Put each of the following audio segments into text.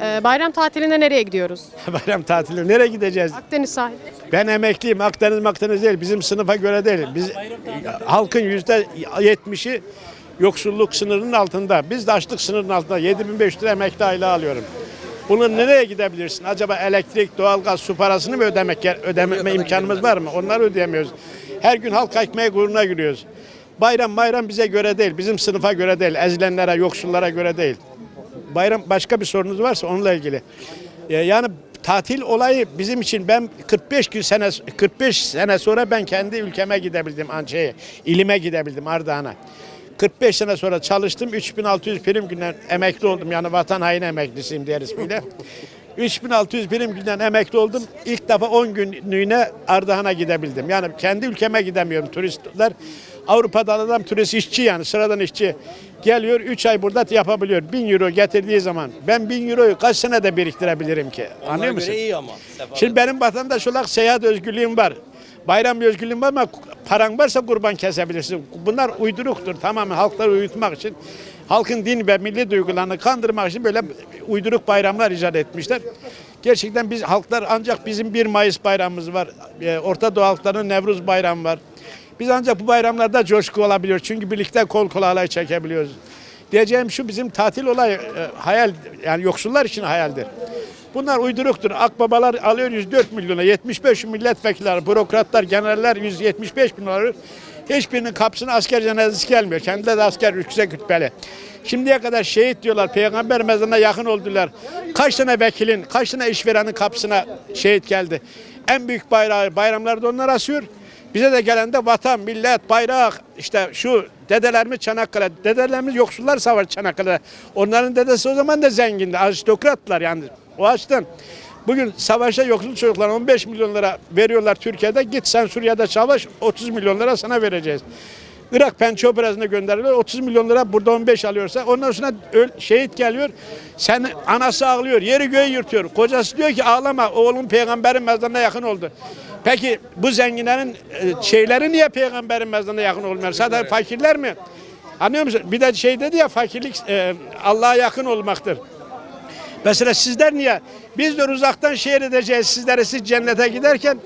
Ee, bayram tatilinde nereye gidiyoruz? Bayram tatili nereye gideceğiz? Akdeniz sahili. Ben emekliyim. Akdeniz Akdeniz değil. Bizim sınıfa göre değil. Biz halkın yüzde yetmişi yoksulluk sınırının altında. Biz de açlık sınırının altında. 7500 lira emekli aylığı alıyorum. Bunun nereye gidebilirsin? Acaba elektrik, doğalgaz, su parasını mı ödemek ödeme imkanımız var mı? Onları ödeyemiyoruz. Her gün halk ekmeği uğruna giriyoruz. Bayram bayram bize göre değil. Bizim sınıfa göre değil. Ezilenlere, yoksullara göre değil. Bayram başka bir sorunuz varsa onunla ilgili. Ee, Yani tatil olayı bizim için ben 45 gün sene 45 sene sonra ben kendi ülkeme gidebildim Ança'ya. ilime gidebildim Ardahan'a. 45 sene sonra çalıştım. 3600 prim günden emekli oldum. Yani vatan haini emeklisiyim diğer ismiyle. 3600 prim günden emekli oldum. İlk defa 10 günlüğüne Ardahan'a gidebildim. Yani kendi ülkeme gidemiyorum turistler. Avrupa'dan adam turist işçi yani sıradan işçi geliyor 3 ay burada yapabiliyor. 1000 euro getirdiği zaman ben 1000 euroyu kaç senede biriktirebilirim ki? Anlıyor Onlara musun? göre iyi ama. Şimdi benim vatandaş olarak seyahat özgürlüğüm var. Bayram özgürlüğüm var ama paran varsa kurban kesebilirsin. Bunlar uyduruktur tamamen halkları uyutmak için. Halkın din ve milli duygularını kandırmak için böyle uyduruk bayramlar icat etmişler. Gerçekten biz halklar ancak bizim 1 Mayıs bayramımız var. Ee, Orta Doğu halklarının Nevruz bayramı var. Biz ancak bu bayramlarda coşku olabiliyor. Çünkü birlikte kol kola alay çekebiliyoruz. Diyeceğim şu bizim tatil olayı e, hayal yani yoksullar için hayaldir. Bunlar uyduruktur. Akbabalar alıyor 104 milyona, 75 milletvekilleri, bürokratlar, generaller 175 bin alıyor. Hiçbirinin kapısına asker cenazesi gelmiyor. Kendileri de asker yüksek rütbeli. Şimdiye kadar şehit diyorlar, peygamber mezarına yakın oldular. Kaç tane vekilin, kaç tane işverenin kapısına şehit geldi. En büyük bayrağı bayramlarda onlar asıyor. Bize de gelen de vatan, millet, bayrak, işte şu dedelerimiz Çanakkale, dedelerimiz yoksullar savaş Çanakkale'de. Onların dedesi o zaman da zengindi, aristokratlar yani o açıdan. Bugün savaşa yoksul çocuklar 15 milyon lira veriyorlar Türkiye'de. Git sen Suriye'de savaş 30 milyon lira sana vereceğiz. Irak pençe operasyonuna gönderiyorlar. 30 milyon lira burada 15 alıyorsa ondan sonra öl- şehit geliyor. Sen anası ağlıyor. Yeri göğü yırtıyor. Kocası diyor ki ağlama oğlum peygamberin mezarına yakın oldu. Peki bu zenginlerin e, şeyleri niye peygamberin mezarına yakın olmuyor? Sadece fakirler mi? Anlıyor musun? Bir de şey dedi ya fakirlik e, Allah'a yakın olmaktır. Mesela sizler niye? Biz de uzaktan şehir edeceğiz sizlere siz cennete giderken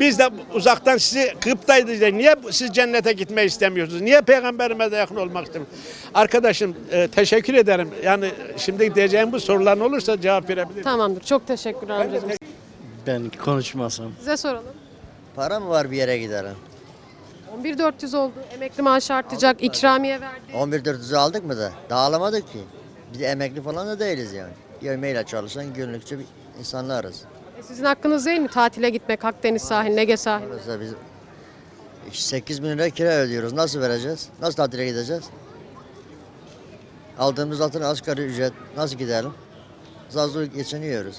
biz de uzaktan sizi gıpta edeceğiz. Niye siz cennete gitmeyi istemiyorsunuz? Niye peygamberime de yakın olmak istemiyorsunuz? Arkadaşım e, teşekkür ederim. Yani şimdi diyeceğim bu soruların olursa cevap verebilirim. Tamamdır. Çok teşekkürler amcacığım. Ben konuşmasam. Size soralım. Para mı var bir yere gidelim? 11400 oldu. Emekli maaşı artacak. ikramiye verdi. 11.400'ü aldık mı da? Daha alamadık ki. Biz de emekli falan da değiliz yani. Yemeğiyle çalışan günlükçe bir insanlarız. E, sizin hakkınız değil mi tatile gitmek Akdeniz sahiline, Ege sahiline? Mesela biz 8 bin lira kira ödüyoruz. Nasıl vereceğiz? Nasıl tatile gideceğiz? Aldığımız zaten asgari ücret. Nasıl gidelim? Zor geçiniyoruz.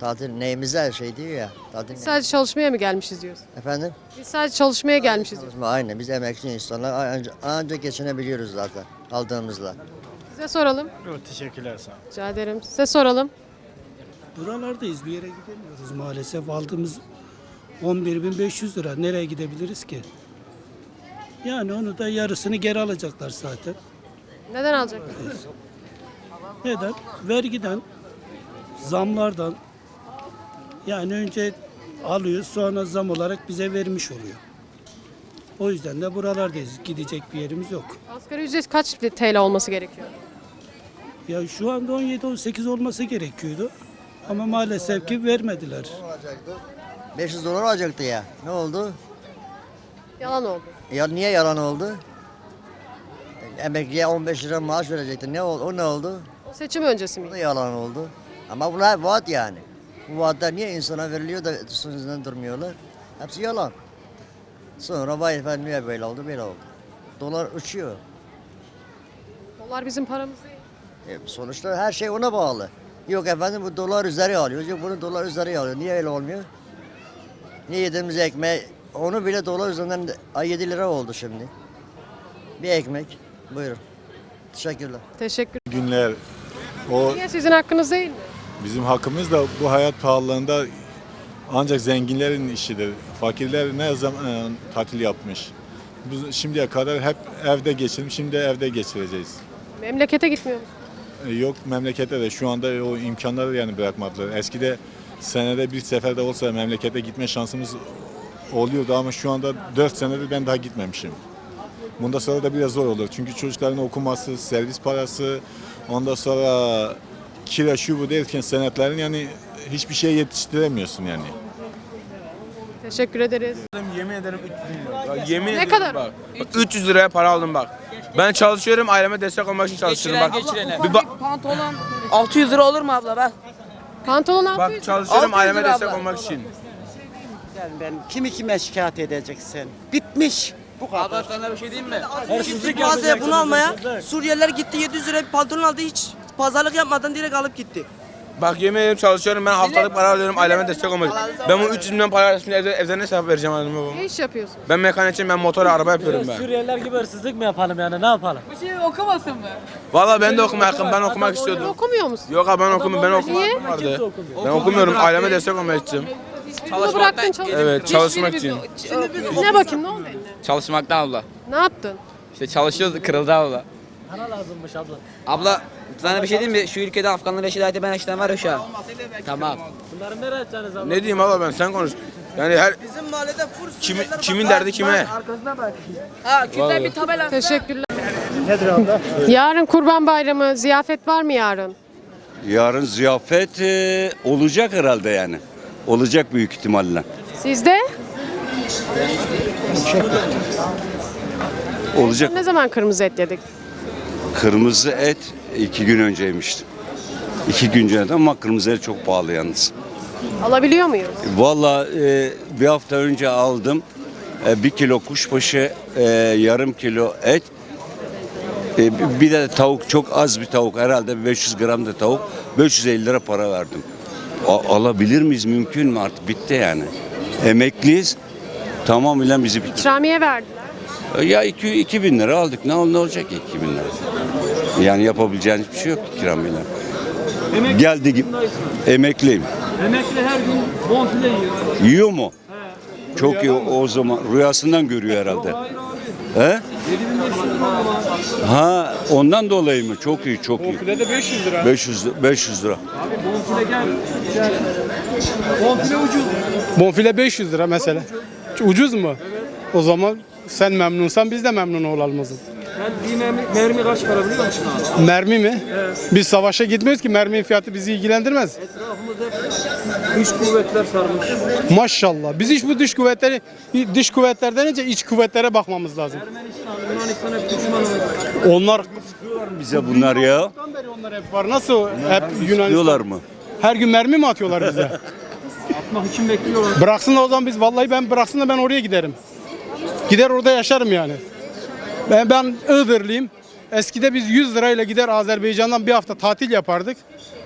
Tatil neyimize her şey diyor ya. Tatil ne? Sadece çalışmaya mı gelmişiz diyorsun? Efendim? Biz sadece çalışmaya gelmişiz diyorsun. Aynı. Biz emekli insanlar ancak, ancak geçinebiliyoruz zaten aldığımızla. Size soralım. Yok teşekkürler sağ ol. Rica ederim. Size soralım. Buralardayız bir yere gidemiyoruz maalesef. Aldığımız 11.500 lira nereye gidebiliriz ki? Yani onu da yarısını geri alacaklar zaten. Neden alacak? Neden? Vergiden, zamlardan yani önce alıyoruz sonra zam olarak bize vermiş oluyor. O yüzden de buralardayız. Gidecek bir yerimiz yok. Asgari ücret kaç TL olması gerekiyor? Ya şu anda 17-18 olması gerekiyordu. Ama maalesef ki vermediler. 500 dolar olacaktı ya. Ne oldu? Yalan oldu. Ya niye yalan oldu? Emekliye 15 lira maaş verecekti. Ne oldu? O ne oldu? O seçim öncesi O da miydi? yalan oldu. Ama bunlar vaat yani. Bu vaatler niye insana veriliyor da sözünden durmuyorlar? Hepsi yalan. Sonra vay efendim niye böyle oldu böyle oldu. Dolar uçuyor. Dolar bizim paramız değil. E, sonuçta her şey ona bağlı. Yok efendim bu dolar üzeri alıyor. Yok bunu dolar üzeri alıyor. Niye öyle olmuyor? Niye yediğimiz ekmeği onu bile dolar üzerinden de- ay 7 lira oldu şimdi. Bir ekmek. Buyurun. Teşekkürler. Teşekkür. günler o Niye sizin hakkınız değil mi? bizim hakkımız da bu hayat pahalılığında ancak zenginlerin işidir. Fakirler ne zaman tatil yapmış. Biz şimdiye kadar hep evde geçirmiş, şimdi evde geçireceğiz. Memlekete gitmiyor musun? E, yok memlekete de şu anda o imkanları yani bırakmadılar. Eskide senede bir seferde olsa memlekete gitme şansımız oluyordu ama şu anda 4 senedir ben daha gitmemişim. Bundan sonra da biraz zor olur. Çünkü çocukların okuması, servis parası, ondan sonra kira şu bu derken senetlerin yani hiçbir şey yetiştiremiyorsun yani. Teşekkür ederiz. Yemin ederim 300 lira. Ya yemin Ne ederim kadar? bak. 300 liraya para aldım bak. Ben çalışıyorum, aileme destek olmak için çalışıyorum bak. Bir bak, Pantolon 600 lira olur mu abla bak. Pantolon 600 bak lira. çalışıyorum 600 aileme lira destek abla. olmak için. Yani ben kimi kime şikayet edeceksin? Bitmiş. Bu kadar. Abla sana bir şey diyeyim mi? Kimse mağazaya bunu almaya Suriyeliler gitti 700 lira bir pantolon aldı hiç pazarlık yapmadan direkt alıp gitti. Bak yemin ederim çalışıyorum ben haftalık para alıyorum aileme destek olmak için. Ben bu 300 milyon para şimdi evde, evden ne hesap vereceğim anneme babama. Ne iş yapıyorsun? Ben mekanikçiyim ben motor araba yapıyorum ben. Suriyeliler gibi hırsızlık mı yapalım yani ne yapalım? Bir şey okumasın mı? Valla ben de okumaya yakın ben okumak istiyordum. Okumuyor musun? Yok abi ben okumuyorum ben okumak vardı. Ben okumuyorum aileme destek olmak için. Bunu bıraktın çalışıyorsun. Evet çalışmak için. Ne bakayım ne oldu? Çalışmaktan abla. Ne yaptın? İşte çalışıyoruz kırıldı abla. Para lazımmış abla. Abla sana bir şey diyeyim mi? Şu ülkede Afganlar eşit ben eşitten var ya şu an. Tamam. Bunları nereye edeceksiniz abla? Ne diyeyim abla ben sen konuş. Yani her Bizim mahallede full Kimi- Suriyeliler kimin bak, derdi kime? Arkasına bak. Ha güzel bir tabela. Teşekkürler. Yarın Kurban Bayramı ziyafet var mı yarın? Yarın ziyafet e, olacak herhalde yani. Olacak büyük ihtimalle. Sizde? Olacak. Ne zaman kırmızı et yedik? Kırmızı et iki gün önceymişti. İki gün önce ama kırmızı et çok pahalı yalnız. Alabiliyor muyuz? Valla e, bir hafta önce aldım. E, bir kilo kuşbaşı, e, yarım kilo et. E, bir de tavuk çok az bir tavuk herhalde 500 gram da tavuk 550 lira para verdim. A- alabilir miyiz mümkün mü artık bitti yani. Emekliyiz tamamıyla bizi bitti. İkramiye verdiler. Ya 2 2000 lira aldık. Ne, ne olacak ki 2000 lira? Yani yapabileceğiniz bir şey yok ki kiramıyla. Geldi gibi. Emekliyim. Emekli her gün bonfile yiyor. Yiyor mu? Çok iyi o, zaman. Rüyasından görüyor herhalde. He? Ha ondan dolayı mı? Çok iyi, çok iyi. Bonfile de 500 lira. 500 li- 500 lira. Abi bonfile gel. gel. Bonfile ucuz. Bonfile 500 lira mesela. Ucuz mu? O zaman sen memnunsan biz de memnun olalım o zaman. Bir mermi, mermi kaç para biliyor musun abi? Mermi mi? Biz savaşa gitmiyoruz ki merminin fiyatı bizi ilgilendirmez. Etrafımızda dış kuvvetler sarmış. Maşallah. Biz hiç bu dış kuvvetleri dış kuvvetlerden önce iç kuvvetlere bakmamız lazım. Ermenistan, Yunanistan hep düşmanımız. Onlar Bize bunlar ya. beri onlar hep var. Nasıl hep Yunanistan? Diyorlar mı? Her gün mermi mi atıyorlar bize? Atmak için bekliyorlar. Bıraksın da o zaman biz vallahi ben bıraksın da ben oraya giderim. Gider orada yaşarım yani. Ben, ben Iğdırlıyım. Eskide biz 100 lirayla gider Azerbaycan'dan bir hafta tatil yapardık.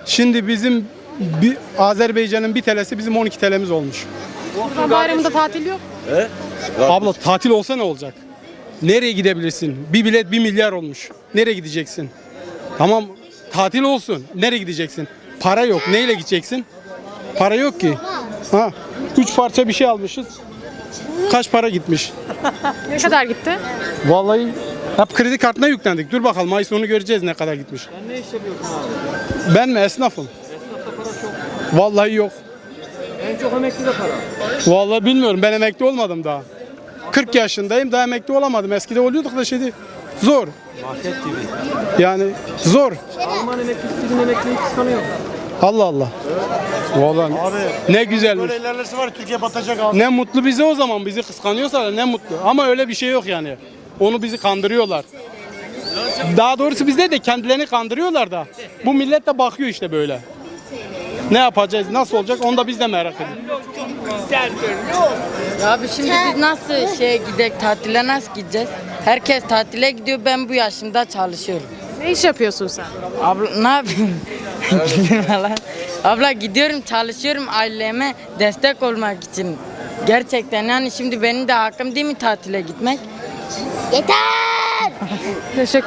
Şimdi bizim bir Azerbaycan'ın bir TL'si bizim 12 TL'miz olmuş. Kurban Bayramı'nda tatil yok. Abla tatil olsa ne olacak? Nereye gidebilirsin? Bir bilet 1 milyar olmuş. Nereye gideceksin? Tamam tatil olsun. Nereye gideceksin? Para yok. Neyle gideceksin? Para yok ki. Ha, üç parça bir şey almışız. Kaç para gitmiş? Ne kadar gitti? Vallahi hep kredi kartına yüklendik. Dur bakalım ay sonu göreceğiz ne kadar gitmiş. Sen ne iş yapıyorsun abi? Ben mi esnafım? Esnafta para çok. Vallahi yok. En çok emekli de para. Vallahi bilmiyorum. Ben emekli olmadım daha. 40 yaşındayım daha emekli olamadım. Eskide oluyorduk da şimdi zor. Market gibi. Yani zor. Alman emeklisi bizim emekliyi kıskanıyor. Allah Allah. Vallahi ne güzelmiş. ilerlesi var Türkiye batacak abi. Ne mutlu bize o zaman. Bizi kıskanıyorsa ne mutlu. Ama öyle bir şey yok yani. Onu bizi kandırıyorlar. Daha doğrusu bizde de kendilerini kandırıyorlar da. Bu millet de bakıyor işte böyle. Ne yapacağız, nasıl olacak onu da biz de merak ediyoruz. Abi şimdi biz nasıl şey gidek tatile nasıl gideceğiz? Herkes tatile gidiyor ben bu yaşımda çalışıyorum. Ne iş yapıyorsun sen? Abla ne yapayım? Lan. Abla gidiyorum çalışıyorum aileme destek olmak için. Gerçekten yani şimdi benim de hakkım değil mi tatile gitmek? Teşekkür